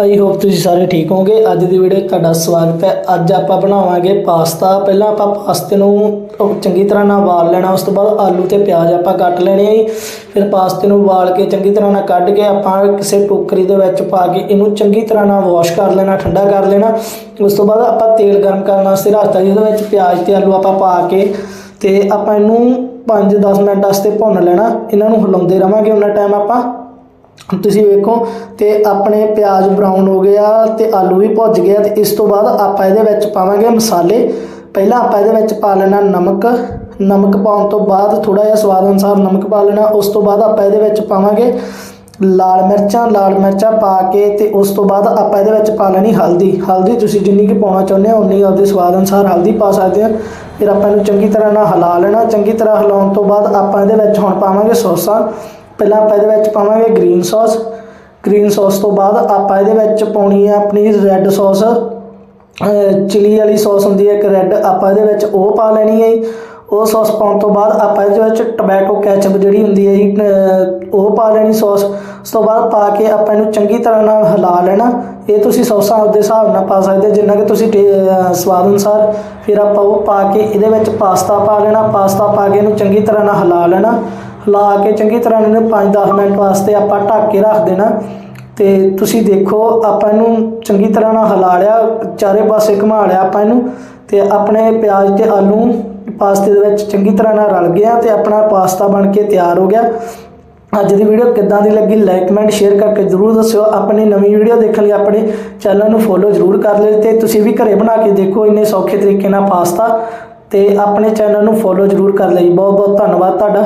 I hope ਤੁਸੀਂ ਸਾਰੇ ਠੀਕ ਹੋਵੋਗੇ। ਅੱਜ ਦੀ ਵੀਡੀਓ ਤੁਹਾਡਾ ਸਵਾਗਤ ਹੈ। ਅੱਜ ਆਪਾਂ ਬਣਾਵਾਂਗੇ ਪਾਸਤਾ। ਪਹਿਲਾਂ ਆਪਾਂ ਪਾਸਤੇ ਨੂੰ ਚੰਗੀ ਤਰ੍ਹਾਂ ਨਾਲ ਉਬਾਲ ਲੈਣਾ, ਉਸ ਤੋਂ ਬਾਅਦ ਆਲੂ ਤੇ ਪਿਆਜ਼ ਆਪਾਂ ਕੱਟ ਲੈਣੇ ਆ ਜੀ। ਫਿਰ ਪਾਸਤੇ ਨੂੰ ਉਬਾਲ ਕੇ ਚੰਗੀ ਤਰ੍ਹਾਂ ਨਾਲ ਕੱਢ ਕੇ ਆਪਾਂ ਕਿਸੇ ਟੋਕਰੀ ਦੇ ਵਿੱਚ ਪਾ ਕੇ ਇਹਨੂੰ ਚੰਗੀ ਤਰ੍ਹਾਂ ਨਾਲ ਵਾਸ਼ ਕਰ ਲੈਣਾ, ਠੰਡਾ ਕਰ ਲੈਣਾ। ਉਸ ਤੋਂ ਬਾਅਦ ਆਪਾਂ ਤੇਲ ਗਰਮ ਕਰਨ ਵਾਸਤੇ ਰੱਖਤਾ ਜਿਹਦੇ ਵਿੱਚ ਪਿਆਜ਼ ਤੇ ਆਲੂ ਆਪਾਂ ਪਾ ਕੇ ਤੇ ਆਪਾਂ ਇਹਨੂੰ 5-10 ਮਿੰਟ ਵਾਸਤੇ ਭੁੰਨ ਲੈਣਾ। ਇਹਨਾਂ ਨੂੰ ਹਿਲਾਉਂਦੇ ਰਵਾਂਗੇ। ਉਹਨਾਂ ਟਾਈਮ ਆਪਾਂ ਤੁਸੀਂ ਵੇਖੋ ਤੇ ਆਪਣੇ ਪਿਆਜ਼ ਬਰਾਊਨ ਹੋ ਗਿਆ ਤੇ ਆਲੂ ਵੀ ਭੁੱਜ ਗਿਆ ਤੇ ਇਸ ਤੋਂ ਬਾਅਦ ਆਪਾਂ ਇਹਦੇ ਵਿੱਚ ਪਾਵਾਂਗੇ ਮਸਾਲੇ। ਪਹਿਲਾਂ ਆਪਾਂ ਇਹਦੇ ਵਿੱਚ ਪਾ ਲੈਣਾ ਨਮਕ। ਨਮਕ ਪਾਉਣ ਤੋਂ ਬਾਅਦ ਥੋੜਾ ਜਿਹਾ ਸਵਾਦ ਅਨੁਸਾਰ ਨਮਕ ਪਾ ਲੈਣਾ। ਉਸ ਤੋਂ ਬਾਅਦ ਆਪਾਂ ਇਹਦੇ ਵਿੱਚ ਪਾਵਾਂਗੇ ਲਾਲ ਮਿਰਚਾਂ। ਲਾਲ ਮਿਰਚਾਂ ਪਾ ਕੇ ਤੇ ਉਸ ਤੋਂ ਬਾਅਦ ਆਪਾਂ ਇਹਦੇ ਵਿੱਚ ਪਾ ਲੈਣੀ ਹਲਦੀ। ਹਲਦੀ ਤੁਸੀਂ ਜਿੰਨੀ ਕਿ ਪਾਉਣਾ ਚਾਹੁੰਦੇ ਹੋ, ਉਨੀ ਆਪਦੇ ਸਵਾਦ ਅਨੁਸਾਰ ਹਲਦੀ ਪਾ ਸਕਦੇ ਆ ਫਿਰ ਆਪਾਂ ਇਹਨੂੰ ਚੰਗੀ ਤਰ੍ਹਾਂ ਨਾਲ ਹਿਲਾ ਲੈਣਾ। ਚੰਗੀ ਤਰ੍ਹਾਂ ਹਿਲਾਉਣ ਤੋਂ ਬਾਅਦ ਆਪਾਂ ਇਹਦੇ ਵਿੱਚ ਹੁਣ ਪਾਵਾਂਗੇ ਸੌਸਾਂ। ਪਹਿਲਾਂ ਆਪਾਂ ਇਹਦੇ ਵਿੱਚ ਪਾਵਾਂਗੇ ਗ੍ਰੀਨ ਸੌਸ ਗ੍ਰੀਨ ਸੌਸ ਤੋਂ ਬਾਅਦ ਆਪਾਂ ਇਹਦੇ ਵਿੱਚ ਪਾਉਣੀ ਹੈ ਆਪਣੀ ਰੈੱਡ ਸੌਸ ਚਿਲੀ ਵਾਲੀ ਸੌਸ ਹੁੰਦੀ ਹੈ ਇੱਕ ਰੈੱਡ ਆਪਾਂ ਇਹਦੇ ਵਿੱਚ ਉਹ ਪਾ ਲੈਣੀ ਹੈ ਜੀ। ਉਹ ਸੌਸ ਪਾਉਣ ਤੋਂ ਬਾਅਦ ਆਪਾਂ ਇਹਦੇ ਵਿੱਚ ਟੋਮੈਟੋ ਕੈਚਅਪ ਜਿਹੜੀ ਹੁੰਦੀ ਹੈ ਜੀ ਉਹ ਪਾ ਲੈਣੀ ਸੌਸ ਉਸ ਤੋਂ ਬਾਅਦ ਪਾ ਕੇ ਆਪਾਂ ਇਹਨੂੰ ਚੰਗੀ ਤਰ੍ਹਾਂ ਨਾਲ ਹਿਲਾ ਲੈਣਾ। ਇਹ ਤੁਸੀਂ ਸੌਸਾਂ ਆਪਦੇ ਹਿਸਾਬ ਨਾਲ ਪਾ ਸਕਦੇ ਜਿੰਨਾ ਕਿ ਤੁਸੀਂ ਟੇ- ਸਵਾਦ ਅਨੁਸਾਰ। ਫਿਰ ਆਪਾਂ ਉਹ ਪਾ ਕੇ ਇਹਦੇ ਵਿੱਚ ਪਾਸਤਾ ਪਾ ਲੈਣਾ। ਪਾਸਤਾ ਪਾ ਕੇ ਇਹਨੂੰ ਚੰਗੀ ਤਰ੍ਹਾਂ ਨਾਲ ਹਿਲਾ ਲੈਣਾ। ਹਿਲਾ ਕੇ ਚੰਗੀ ਤਰ੍ਹਾਂ ਇਹਨੂੰ 5-10 ਮਿੰਟ ਵਾਸਤੇ ਆਪਾਂ ਢੱਕ ਕੇ ਰੱਖ ਦੇਣਾ। ਤੇ ਤੁਸੀਂ ਦੇਖੋ, ਆਪਾਂ ਇਹਨੂੰ ਚੰਗੀ ਤਰ੍ਹਾਂ ਨਾਲ ਹਿਲਾ ਲਿਆ, ਚਾਰੇ ਪਾਸੇ ਘੁਮਾ ਲਿਆ ਆਪਾਂ ਇਹਨੂੰ। ਤੇ ਆਪਣੇ ਪਿਆਜ਼ ਤੇ ਆਲੂ ਪਾਸਤੇ ਦੇ ਵਿੱਚ ਚੰਗੀ ਤਰ੍ਹਾਂ ਨਾਲ ਰਲ ਗਿਆ ਤੇ ਆਪਣਾ ਪਾਸਤਾ ਬਣ ਕੇ ਤਿਆਰ ਹੋ ਗਿਆ। ਅੱਜ ਦੀ ਵੀਡੀਓ ਕਿੱਦਾਂ ਦੀ ਲੱਗੀ ਲਾਈਕ ਕਮੈਂਟ ਸ਼ੇਅਰ ਕਰਕੇ ਜਰੂਰ ਦੱਸਿਓ। ਆਪਣੀ ਨਵੀਂ ਵੀਡੀਓ ਦੇਖਣ ਲਈ ਆਪਣੇ ਚੈਨਲ ਨੂੰ ਫੋਲੋ ਜਰੂਰ ਕਰ ਲਿਓ ਤੇ ਤੁਸੀਂ ਵੀ ਘਰੇ ਬਣਾ ਕੇ ਦੇਖੋ ਇੰਨੇ ਸੌਖੇ ਤਰੀਕੇ ਨਾਲ ਪਾਸਤਾ। ਤੇ ਆਪਣੇ ਚੈਨਲ ਨੂੰ ਫੋਲੋ ਜਰੂਰ ਕਰ ਲਈ ਬਹੁਤ ਬਹੁਤ ਧੰਨਵਾਦ ਤੁਹਾਡਾ।